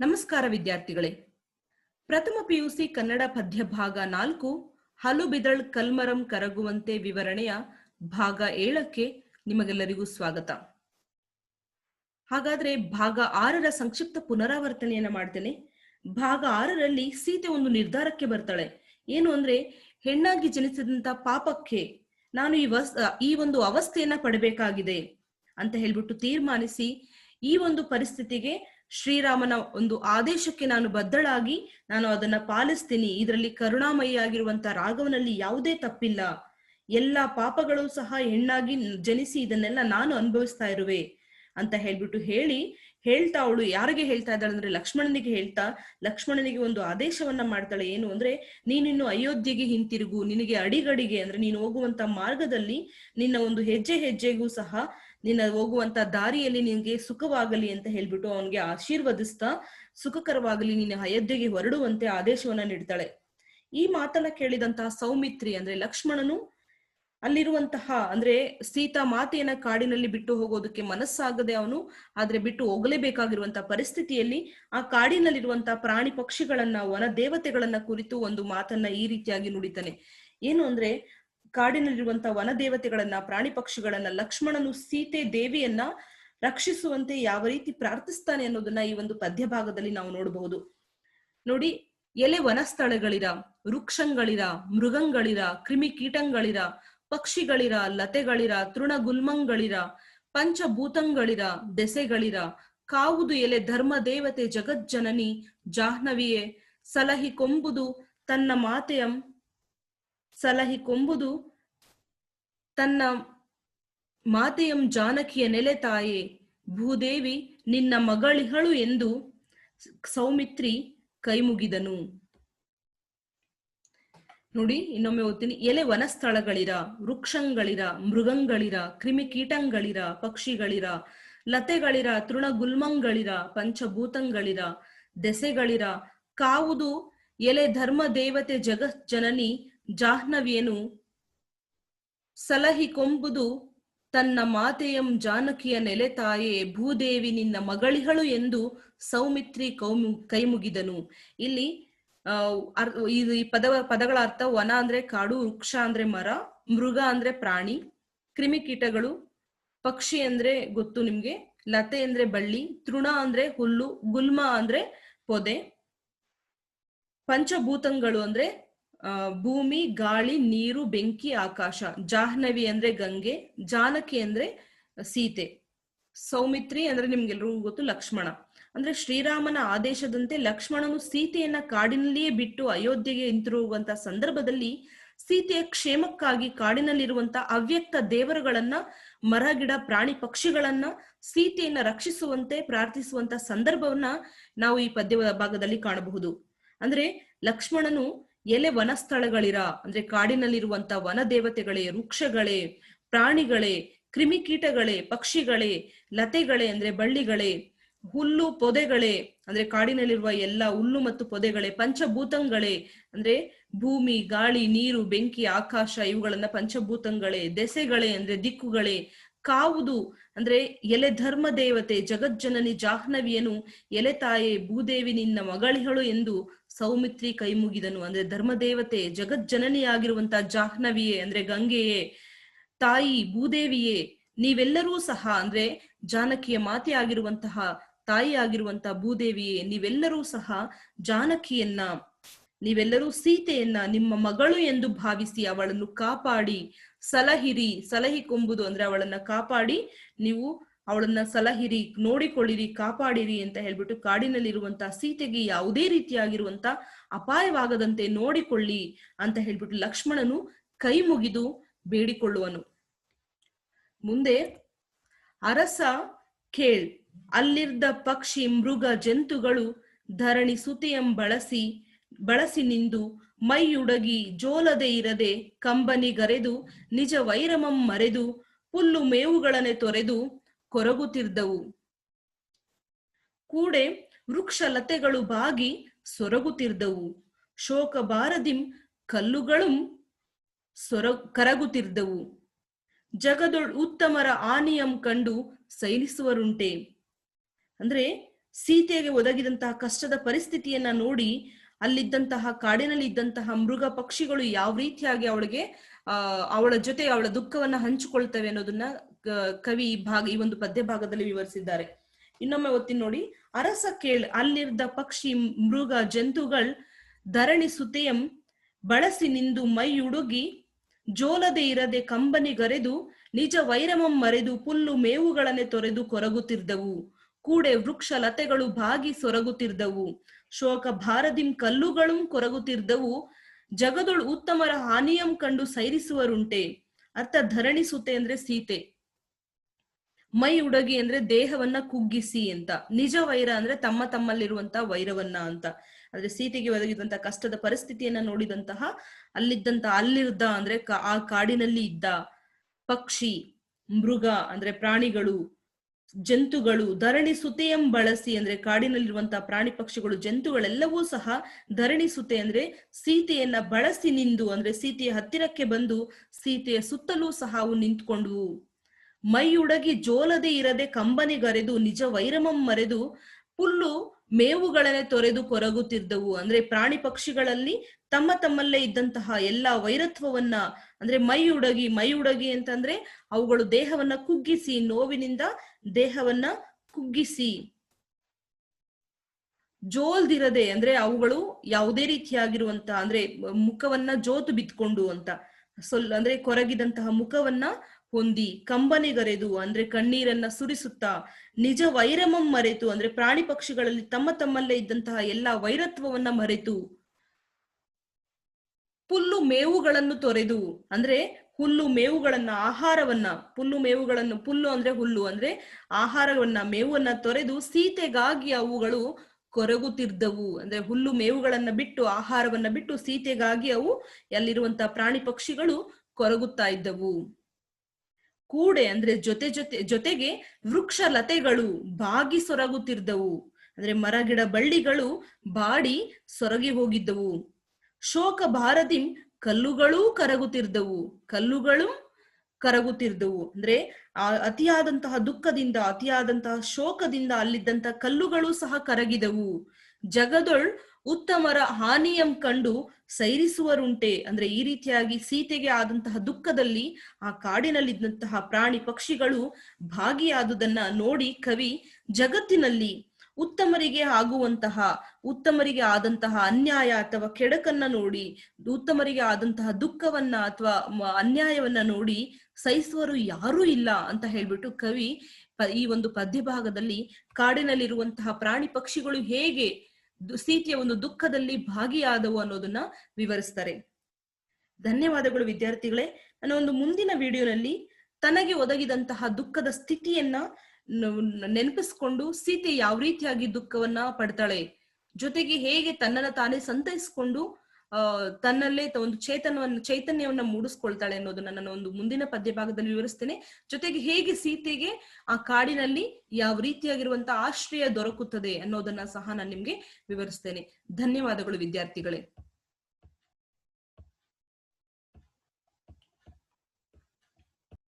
ನಮಸ್ಕಾರ ವಿದ್ಯಾರ್ಥಿಗಳೇ. ಪ್ರಥಮ ಪಿಯುಸಿ ಕನ್ನಡ ಪದ್ಯ ಭಾಗ ನಾಲ್ಕು ಹಲುಬಿದಳ್ ಕಲ್ಮರಂ ಕರಗುವಂತೆ ವಿವರಣೆಯ ಭಾಗ ಏಳಕ್ಕೆ ನಿಮಗೆಲ್ಲರಿಗೂ ಸ್ವಾಗತ. ಹಾಗಾದ್ರೆ ಭಾಗ ಆರರ ಸಂಕ್ಷಿಪ್ತ ಪುನರಾವರ್ತನೆಯನ್ನ ಮಾಡ್ತೇನೆ. ಭಾಗ ಆರರಲ್ಲಿ ಸೀತೆ ಒಂದು ನಿರ್ಧಾರಕ್ಕೆ ಬರ್ತಾಳೆ. ಏನು ಅಂದ್ರೆ, ಹೆಣ್ಣಾಗಿ ಜನಿಸಿದಂತ ಪಾಪಕ್ಕೆ ನಾನು ಈ ವಸ್, ಈ ಒಂದು ಅವಸ್ಥೆಯನ್ನ ಪಡಬೇಕಾಗಿದೆ ಅಂತ ಹೇಳ್ಬಿಟ್ಟು ತೀರ್ಮಾನಿಸಿ ಈ ಒಂದು ಪರಿಸ್ಥಿತಿಗೆ ಶ್ರೀರಾಮನ ಒಂದು ಆದೇಶಕ್ಕೆ ನಾನು ಬದ್ಧಳಾಗಿ ನಾನು ಅದನ್ನ ಪಾಲಿಸ್ತೀನಿ. ಇದರಲ್ಲಿ ಕರುಣಾಮಯಿಯಾಗಿರುವಂತ ರಾಘವನಲ್ಲಿ ಯಾವುದೇ ತಪ್ಪಿಲ್ಲ. ಎಲ್ಲಾ ಪಾಪಗಳು ಸಹ ಹೆಣ್ಣಾಗಿ ಜನಿಸಿ ಇದನ್ನೆಲ್ಲ ನಾನು ಅನುಭವಿಸ್ತಾ ಇರುವೆ ಅಂತ ಹೇಳ್ಬಿಟ್ಟು ಹೇಳಿ ಹೇಳ್ತಾ ಅವಳು. ಯಾರಿಗೆ ಹೇಳ್ತಾ ಇದ್ದಾಳೆ ಅಂದ್ರೆ ಲಕ್ಷ್ಮಣನಿಗೆ ಹೇಳ್ತಾ, ಲಕ್ಷ್ಮಣನಿಗೆ ಒಂದು ಆದೇಶವನ್ನ ಮಾಡ್ತಾಳೆ. ಏನು ಅಂದ್ರೆ, ನೀನಿನ್ನು ಅಯೋಧ್ಯೆಗೆ ಹಿಂತಿರುಗು, ನಿನಗೆ ಅಡಿಗಡಿಗೆ ಅಂದ್ರೆ ನೀನು ಹೋಗುವಂತ ಮಾರ್ಗದಲ್ಲಿ ನಿನ್ನ ಒಂದು ಹೆಜ್ಜೆ ಹೆಜ್ಜೆಗೂ ಸಹ ನಿನ್ನ ಹೋಗುವಂತ ದಾರಿಯಲ್ಲಿ ನಿನ್ಗೆ ಸುಖವಾಗಲಿ ಅಂತ ಹೇಳ್ಬಿಟ್ಟು ಅವನಿಗೆ ಆಶೀರ್ವದಿಸ್ತಾ ಸುಖಕರವಾಗಲಿ ನಿನ್ನ ಅಯೋಧ್ಯೆಗೆ ಹೊರಡುವಂತೆ ಆದೇಶವನ್ನ ನೀಡ್ತಾಳೆ. ಈ ಮಾತನ್ನ ಕೇಳಿದಂತಹ ಸೌಮಿತ್ರಿ ಅಂದ್ರೆ ಲಕ್ಷ್ಮಣನು ಅಲ್ಲಿರುವಂತಹ ಅಂದ್ರೆ ಸೀತಾ ಮಾತೆಯನ್ನ ಕಾಡಿನಲ್ಲಿ ಬಿಟ್ಟು ಹೋಗೋದಕ್ಕೆ ಮನಸ್ಸಾಗದೆ ಅವನು ಆದ್ರೆ ಬಿಟ್ಟು ಹೋಗಲೇಬೇಕಾಗಿರುವಂತಹ ಪರಿಸ್ಥಿತಿಯಲ್ಲಿ ಆ ಕಾಡಿನಲ್ಲಿರುವಂತಹ ಪ್ರಾಣಿ ಪಕ್ಷಿಗಳನ್ನ, ವನ ದೇವತೆಗಳನ್ನ ಕುರಿತು ಒಂದು ಮಾತನ್ನ ಈ ರೀತಿಯಾಗಿ ನುಡಿತಾನೆ. ಏನು ಅಂದ್ರೆ ಕಾಡಿನಲ್ಲಿರುವಂತಹ ವನ ದೇವತೆಗಳನ್ನ ಪ್ರಾಣಿ ಪಕ್ಷಿಗಳನ್ನ, ಲಕ್ಷ್ಮಣನು ಸೀತೆ ದೇವಿಯನ್ನ ರಕ್ಷಿಸುವಂತೆ ಯಾವ ರೀತಿ ಪ್ರಾರ್ಥಿಸ್ತಾನೆ ಅನ್ನೋದನ್ನ ಈ ಒಂದು ಪದ್ಯ ಭಾಗದಲ್ಲಿ ನಾವು ನೋಡಬಹುದು. ನೋಡಿ, ಎಲೆ ವನಸ್ಥಳಗಳಿರ, ವೃಕ್ಷಗಳಿರ, ಮೃಗಂಗಳಿರ, ಕ್ರಿಮಿ ಕೀಟಗಳಿರ, ಪಕ್ಷಿಗಳಿರ, ಲತೆಗಳಿರ ತೃಣಗುಲ್ಮಂಗಳಿರ ಪಂಚಭೂತಂಗಳಿರ, ದೆಸೆಗಳಿರ, ಕಾವುದು ಎಲೆ ಧರ್ಮ ದೇವತೆ ಜಗಜ್ಜನನಿ, ಜಾಹ್ನವಿಯೇ, ಸಲಹಿ ಕೊಂಬುದು ತನ್ನ ಮಾತೆಯಂ ಸಲಹಿ ಕೊಂಬುದು ತನ್ನ ಮಾತೆಯಂ ಜಾನಕಿಯ ನೆಲೆ ತಾಯೇ, ಭೂದೇವಿ ನಿನ್ನ ಮಗಳಿಹಳು ಎಂದು ಸೌಮಿತ್ರಿ ಕೈಮುಗಿದನು. ನೋಡಿ, ಇನ್ನೊಮ್ಮೆ ಓದ್ತೀನಿ. ಎಲೆ ವನಸ್ಥಳಗಳಿರ, ವೃಕ್ಷಗಳಿರ, ಮೃಗಂಗಳಿರ, ಕ್ರಿಮಿಕೀಟಗಳಿರ, ಪಕ್ಷಿಗಳಿರ, ಲತೆಗಳಿರ, ತೃಣಗುಲ್ಮಂಗಳಿರ, ಪಂಚಭೂತಂಗಳಿರ, ದೆಸೆಗಳಿರ, ಕಾವುದು ಎಲೆ ಧರ್ಮ ದೇವತೆ ಜಗತ್ ಜನನಿ ಜಾಹ್ನವಿಯನು? ಸಲಹಿ ಕೊಂಬುದು ತನ್ನ ಮಾತೆಯಂ ಜಾನಕಿಯ ನೆಲೆ ತಾಯೇ, ಭೂದೇವಿ ನಿನ್ನ ಮಗಳಿಹಳು ಎಂದು ಸೌಮಿತ್ರಿ ಕೌಮು, ಕೈಮುಗಿದನು. ಇಲ್ಲಿ ಇದು ಈ ಪದ ಪದಗಳ ಅರ್ಥ ವನ ಅಂದ್ರೆ ಕಾಡು, ವೃಕ್ಷ ಅಂದ್ರೆ ಮರ, ಮೃಗ ಅಂದ್ರೆ ಪ್ರಾಣಿ ಕ್ರಿಮಿಕೀಟಗಳು ಪಕ್ಷಿ ಅಂದ್ರೆ ಗೊತ್ತು ನಿಮ್ಗೆ, ಲತೆ ಅಂದ್ರೆ ಬಳ್ಳಿ, ತೃಣ ಅಂದ್ರೆ ಹುಲ್ಲು, ಗುಲ್ಮ ಅಂದ್ರೆ ಪೊದೆ, ಪಂಚಭೂತಗಳು ಅಂದ್ರೆ ಭೂಮಿ, ಗಾಳಿ, ನೀರು, ಬೆಂಕಿ, ಆಕಾಶ, ಜಾಹ್ನವಿ ಅಂದ್ರೆ ಗಂಗೆ, ಜಾನಕಿ ಅಂದ್ರೆ ಸೀತೆ, ಸೌಮಿತ್ರಿ ಅಂದ್ರೆ ನಿಮ್ಗೆಲ್ರಿಗೂ ಗೊತ್ತು ಲಕ್ಷ್ಮಣ. ಅಂದ್ರೆ ಶ್ರೀರಾಮನ ಆದೇಶದಂತೆ ಲಕ್ಷ್ಮಣನು ಸೀತೆಯನ್ನ ಕಾಡಿನಲ್ಲಿಯೇ ಬಿಟ್ಟು ಅಯೋಧ್ಯೆಗೆ ಹಿಂತಿರುಗುವಂತ ಸಂದರ್ಭದಲ್ಲಿ ಸೀತೆಯ ಕ್ಷೇಮಕ್ಕಾಗಿ ಕಾಡಿನಲ್ಲಿರುವಂತ ಅವ್ಯಕ್ತ ದೇವರುಗಳನ್ನ, ಮರಗಿಡ, ಪ್ರಾಣಿ ಪಕ್ಷಿಗಳನ್ನ ಸೀತೆಯನ್ನ ರಕ್ಷಿಸುವಂತೆ ಪ್ರಾರ್ಥಿಸುವಂತ ಸಂದರ್ಭವನ್ನ ನಾವು ಈ ಪದ್ಯ ಭಾಗದಲ್ಲಿ ಕಾಣಬಹುದು. ಅಂದ್ರೆ ಲಕ್ಷ್ಮಣನು ಎಲೆ ವನಸ್ಥಳಗಳಿರ? ಅಂದ್ರೆ ಕಾಡಿನಲ್ಲಿರುವಂತ ವನ ದೇವತೆಗಳೇ ವೃಕ್ಷಗಳೇ, ಪ್ರಾಣಿಗಳೇ, ಕ್ರಿಮಿಕೀಟಗಳೇ, ಪಕ್ಷಿಗಳೇ, ಲತೆಗಳೇ ಅಂದ್ರೆ ಬಳ್ಳಿಗಳೇ, ಹುಲ್ಲು ಪೊದೆಗಳೇ ಅಂದ್ರೆ ಕಾಡಿನಲ್ಲಿರುವ ಎಲ್ಲ ಹುಲ್ಲು ಮತ್ತು ಪೊದೆಗಳೇ, ಪಂಚಭೂತಂಗಳೇ ಅಂದ್ರೆ ಭೂಮಿ, ಗಾಳಿ, ನೀರು, ಬೆಂಕಿ, ಆಕಾಶ ಇವುಗಳನ್ನ ಪಂಚಭೂತಂಗಳೇ, ದೆಸೆಗಳೇ ಅಂದ್ರೆ ದಿಕ್ಕುಗಳೇ ಕಾವುದು ಅಂದ್ರೆ ಎಲೆ ಧರ್ಮ ದೇವತೆ, ಜಗಜ್ಜನನಿ ಜಾಹ್ನವಿಯನು, ಎಲೆ ತಾಯೆ ಭೂದೇವಿ ನಿನ್ನ ಮಗಳಿಹಳು ಎಂದು ಸೌಮಿತ್ರಿ ಕೈ ಮುಗಿದನು. ಅಂದ್ರೆ ಧರ್ಮದೇವತೆ ಜಗಜ್ಜನನಿಯಾಗಿರುವಂತ ಜಾಹ್ನವಿಯೇ, ಅಂದ್ರೆ ಗಂಗೆಯೇ, ತಾಯಿ ಭೂದೇವಿಯೇ, ನೀವೆಲ್ಲರೂ ಸಹ ಅಂದ್ರೆ ಜಾನಕಿಯ ಮಾತೆ ಆಗಿರುವಂತಹ ತಾಯಿ ಆಗಿರುವಂತಹ ಭೂದೇವಿಯೇ, ನೀವೆಲ್ಲರೂ ಸಹ ಜಾನಕಿಯನ್ನ, ನೀವೆಲ್ಲರೂ ಸೀತೆಯನ್ನ ನಿಮ್ಮ ಮಗಳು ಎಂದು ಭಾವಿಸಿ ಅವಳನ್ನು ಕಾಪಾಡಿ ಸಲಹಿರಿ, ಸಲಹಿ ಕೊಂಬುದು ಅಂದ್ರೆ ಅವಳನ್ನ ಕಾಪಾಡಿ, ನೀವು ಅವಳನ್ನ ಸಲಹಿರಿ, ನೋಡಿಕೊಳ್ಳಿರಿ, ಕಾಪಾಡಿರಿ ಅಂತ ಹೇಳ್ಬಿಟ್ಟು ಕಾಡಿನಲ್ಲಿರುವಂತಹ ಸೀತೆಗೆ ಯಾವುದೇ ರೀತಿಯಾಗಿರುವಂತ ಅಪಾಯವಾಗದಂತೆ ನೋಡಿಕೊಳ್ಳಿ ಅಂತ ಹೇಳ್ಬಿಟ್ಟು ಲಕ್ಷ್ಮಣನು ಕೈ ಮುಗಿದು ಬೇಡಿಕೊಳ್ಳುವನು. ಮುಂದೆ ಅರಸ ಕೇಳ್, ಅಲ್ಲಿರ್ದ ಪಕ್ಷಿ ಮೃಗ ಜಂತುಗಳು ಧರಣಿ ಸುತಿಯಂ ಬಳಸಿ ಬಳಸಿ ನಿಂದು ಮೈಯುಡಗಿ ಜೋಲದೆ ಇರದೆ ಕಂಬನಿ ಗರೆದು ನಿಜ ವೈರಮಂ ಮರೆದು ಹುಲ್ಲು ಮೇವುಗಳನೆ ತೊರೆದು ಕೊರಗುತ್ತಿದ್ದವು. ಕೂಡೆ ವೃಕ್ಷ ಲತೆಗಳು ಬಾಗಿ ಸೊರಗುತ್ತಿರ್ದವು ಶೋಕ ಬಾರದಿಂ ಕಲ್ಲುಗಳು ಸೊರ ಕರಗುತ್ತಿರ್ದವು ಜಗದೊಳ್ ಉತ್ತಮರ ಆನಿಯಂ ಕಂಡು ಸೈಲಿಸುವರುಂಟೆ. ಅಂದ್ರೆ ಸೀತೆಗೆ ಒದಗಿದಂತಹ ಕಷ್ಟದ ಪರಿಸ್ಥಿತಿಯನ್ನ ನೋಡಿ ಅಲ್ಲಿದ್ದಂತಹ ಕಾಡಿನಲ್ಲಿ ಇದ್ದಂತಹ ಮೃಗ ಪಕ್ಷಿಗಳು ಯಾವ ರೀತಿಯಾಗಿ ಅವಳಿಗೆ ಅವಳ ಜೊತೆ ಅವಳ ದುಃಖವನ್ನ ಹಂಚಿಕೊಳ್ತವೆ ಅನ್ನೋದನ್ನ ಕವಿ ಈ ಭಾಗ, ಈ ಒಂದು ಪದ್ಯ ಭಾಗದಲ್ಲಿ ವಿವರಿಸಿದ್ದಾರೆ. ಇನ್ನೊಮ್ಮೆ ಒತ್ತಿ ನೋಡಿ. ಅರಸ ಕೇಳ್ ಅಲ್ಲಿರ್ದ ಪಕ್ಷಿ, ಮೃಗ, ಜಂತುಗಳ್ ಧರಣಿ ಸುತೆಯಂ ಬಳಸಿ ನಿಂದು ಮೈ ಉಡುಗಿ, ಜೋಲದೆ ಇರದೆ ಕಂಬನಿಗರೆದು ನಿಜ ವೈರಮಂ ಮರೆದು, ಪುಲ್ಲು ಮೇವುಗಳನ್ನೇ ತೊರೆದು ಕೊರಗುತ್ತಿರ್ದವು. ಕೂಡೆ ವೃಕ್ಷ ಲತೆಗಳು ಬಾಗಿ ಸೊರಗುತ್ತಿರ್ದವು ಶೋಕ ಭಾರದಿಂ ಕಲ್ಲುಗಳು ಕೊರಗುತ್ತಿರ್ದವು ಜಗದೊಳು ಉತ್ತಮರ ಹಾನಿಯಂ ಕಂಡು ಸೈರಿಸುವರುಂಟೆ. ಅರ್ಥ ಧರಣಿಸುತ್ತೆ ಸುತೆ ಅಂದ್ರೆ ಸೀತೆ. ಮೈ ಉಡಗಿ ಅಂದ್ರೆ ದೇಹವನ್ನ ಕುಗ್ಗಿಸಿ ಅಂತ. ನಿಜ ವೈರ ಅಂದ್ರೆ ತಮ್ಮ ತಮ್ಮಲ್ಲಿರುವಂತಹ ವೈರವನ್ನ ಅಂತ. ಅಂದ್ರೆ ಸೀತೆಗೆ ಒದಗಿದಂತಹ ಕಷ್ಟದ ಪರಿಸ್ಥಿತಿಯನ್ನ ನೋಡಿದಂತಹ ಅಲ್ಲಿದ್ದಂತ ಅಲ್ಲಿರ್ದ ಅಂದ್ರೆ ಆ ಕಾಡಿನಲ್ಲಿ ಇದ್ದ ಪಕ್ಷಿ, ಮೃಗ ಅಂದ್ರೆ ಪ್ರಾಣಿಗಳು ಜಂತುಗಳು ಧರಣಿ ಸುತೆಯಂ ಬಳಸಿ ಅಂದ್ರೆ ಕಾಡಿನಲ್ಲಿರುವಂತಹ ಪ್ರಾಣಿ ಪಕ್ಷಿಗಳು ಜಂತುಗಳೆಲ್ಲವೂ ಸಹ ಧರಣಿ ಸುತೆ ಅಂದ್ರೆ ಸೀತೆಯನ್ನ ಬಳಸಿ ನಿಂದು ಅಂದ್ರೆ ಸೀತೆಯ ಹತ್ತಿರಕ್ಕೆ ಬಂದು ಸೀತೆಯ ಸುತ್ತಲೂ ಸಹ ಅವು ನಿಂತ್ಕೊಂಡ್ವು ಮೈಯುಡಗಿ ಜೋಲದೆ ಇರದೆ ಕಂಬನಿಗರೆದು ನಿಜ ವೈರಮಂ ಮರೆದು ಪುಲ್ಲು ಮೇವುಗಳನ್ನೇ ತೊರೆದು ಕೊರಗುತ್ತಿದ್ದವು. ಅಂದ್ರೆ ಪ್ರಾಣಿ ಪಕ್ಷಿಗಳಲ್ಲಿ ತಮ್ಮ ತಮ್ಮಲ್ಲೇ ಇದ್ದಂತಹ ಎಲ್ಲಾ ವೈರತ್ವವನ್ನ, ಅಂದ್ರೆ ಮೈ ಉಡಗಿ ಮೈ ಉಡಗಿ ಅಂತಂದ್ರೆ ಅವುಗಳು ದೇಹವನ್ನ ಕುಗ್ಗಿಸಿ, ನೋವಿನಿಂದ ದೇಹವನ್ನ ಕುಗ್ಗಿಸಿ. ಜೋಲ್ದಿರದೆ ಅಂದ್ರೆ ಅವುಗಳು ಯಾವುದೇ ರೀತಿಯಾಗಿರುವಂತ ಅಂದ್ರೆ ಮುಖವನ್ನ ಜೋತು ಬಿತ್ಕೊಂಡು ಅಂತ. ಸೊಲ್, ಅಂದ್ರೆ ಕೊರಗಿದಂತಹ ಮುಖವನ್ನ ಹೊಂದಿ ಕಂಬನಿಗರೆದು ಅಂದ್ರೆ ಕಣ್ಣೀರನ್ನ ಸುರಿಸುತ್ತಾ, ನಿಜ ವೈರಮಂ ಮರೆತು, ಅಂದ್ರೆ ಪ್ರಾಣಿ ಪಕ್ಷಿಗಳಲ್ಲಿ ತಮ್ಮ ತಮ್ಮಲ್ಲೇ ಇದ್ದಂತಹ ಎಲ್ಲಾ ವೈರತ್ವವನ್ನ ಮರೆತು, ಪುಲ್ಲು ಮೇವುಗಳನ್ನು ತೊರೆದು, ಅಂದ್ರೆ ಹುಲ್ಲು ಮೇವುಗಳನ್ನ, ಆಹಾರವನ್ನ, ಪುಲ್ಲು ಮೇವುಗಳನ್ನು, ಪುಲ್ಲು ಅಂದ್ರೆ ಹುಲ್ಲು, ಅಂದ್ರೆ ಆಹಾರವನ್ನ, ಮೇವನ್ನ ತೊರೆದು ಸೀತೆಗಾಗಿ ಅವುಗಳು ಕೊರಗುತ್ತಿದ್ದವು, ಅಂದ್ರೆ ಹುಲ್ಲು ಮೇವುಗಳನ್ನ ಬಿಟ್ಟು, ಆಹಾರವನ್ನ ಬಿಟ್ಟು ಸೀತೆಗಾಗಿ ಅವು ಅಲ್ಲಿರುವಂತಹ ಪ್ರಾಣಿ ಪಕ್ಷಿಗಳು ಕೊರಗುತ್ತಾ ಇದ್ದವು. ಕೂಡೆ ಅಂದ್ರೆ ಜೊತೆ ಜೊತೆ, ಜೊತೆಗೆ ವೃಕ್ಷ ಲತೆಗಳು ಬಾಗಿ ಸೊರಗುತ್ತಿದ್ದವು. ಅಂದ್ರೆ ಮರಗಿಡ ಬಳ್ಳಿಗಳು ಬಾಡಿ ಸೊರಗಿ ಹೋಗಿದ್ದವು. ಶೋಕ ಭಾರದಿಂ ಕಲ್ಲುಗಳೂ ಕರಗುತ್ತಿದ್ದವು. ಕಲ್ಲುಗಳು ಕರಗುತ್ತಿದ್ದವು. ಅಂದ್ರೆ ಆ ಅತಿಯಾದಂತಹ ದುಃಖದಿಂದ, ಅತಿಯಾದಂತಹ ಶೋಕದಿಂದ ಅಲ್ಲಿದ್ದಂತಹ ಕಲ್ಲುಗಳು ಸಹ ಕರಗಿದವು. ಜಗದೊಳ್ ಉತ್ತಮರ ಹಾನಿಯಂ ಕಂಡು ಸೈರಿಸುವರುಂಟೆ. ಅಂದ್ರೆ ಈ ರೀತಿಯಾಗಿ ಸೀತೆಗೆ ಆದಂತಹ ದುಃಖದಲ್ಲಿ ಆ ಕಾಡಿನಲ್ಲಿದ್ದಂತಹ ಪ್ರಾಣಿ ಪಕ್ಷಿಗಳು ಭಾಗಿಯಾದುದನ್ನ ನೋಡಿ ಕವಿ ಜಗತ್ತಿನಲ್ಲಿ ಉತ್ತಮರಿಗೆ ಆಗುವಂತಹ, ಉತ್ತಮರಿಗೆ ಆದಂತಹ ಅನ್ಯಾಯ ಅಥವಾ ಕೆಡಕನ್ನ ನೋಡಿ, ಉತ್ತಮರಿಗೆ ಆದಂತಹ ದುಃಖವನ್ನ ಅಥವಾ ಅನ್ಯಾಯವನ್ನ ನೋಡಿ ಸಹಿಸುವರು ಯಾರೂ ಇಲ್ಲ ಅಂತ ಹೇಳ್ಬಿಟ್ಟು ಕವಿ ಈ ಒಂದು ಪದ್ಯ ಭಾಗದಲ್ಲಿ ಕಾಡಿನಲ್ಲಿರುವಂತಹ ಪ್ರಾಣಿ ಪಕ್ಷಿಗಳು ಹೇಗೆ ಸೀತೆಯ ಒಂದು ದುಃಖದಲ್ಲಿ ಭಾಗಿಯಾದವು ಅನ್ನೋದನ್ನ ವಿವರಿಸ್ತಾರೆ. ಧನ್ಯವಾದಗಳು ವಿದ್ಯಾರ್ಥಿಗಳೇ. ನನ್ನ ಒಂದು ಮುಂದಿನ ವಿಡಿಯೋನಲ್ಲಿ ತನಗೆ ಒದಗಿದಂತಹ ದುಃಖದ ಸ್ಥಿತಿಯನ್ನ ನೆನಪಿಸ್ಕೊಂಡು ಸೀತೆ ಯಾವ ರೀತಿಯಾಗಿ ದುಃಖವನ್ನ ಪಡ್ತಾಳೆ, ಜೊತೆಗೆ ಹೇಗೆ ತನ್ನನ್ನು ತಾನೇ ಸಂತೈಸ್ಕೊಂಡು ತನ್ನಲ್ಲೇ ಒಂದು ಚೇತನವನ್ನು, ಚೈತನ್ಯವನ್ನ ಮೂಡಿಸ್ಕೊಳ್ತಾಳೆ ಅನ್ನೋದನ್ನ ನಾನು ಒಂದು ಮುಂದಿನ ಪದ್ಯ ಭಾಗದಲ್ಲಿ ವಿವರಿಸ್ತೇನೆ. ಜೊತೆಗೆ ಹೇಗೆ ಸೀತೆಗೆ ಆ ಕಾಡಿನಲ್ಲಿ ಯಾವ ರೀತಿಯಾಗಿರುವಂತಹ ಆಶ್ರಯ ದೊರಕುತ್ತದೆ ಅನ್ನೋದನ್ನ ಸಹ ನಾನು ನಿಮ್ಗೆ ವಿವರಿಸ್ತೇನೆ. ಧನ್ಯವಾದಗಳು ವಿದ್ಯಾರ್ಥಿಗಳೇ.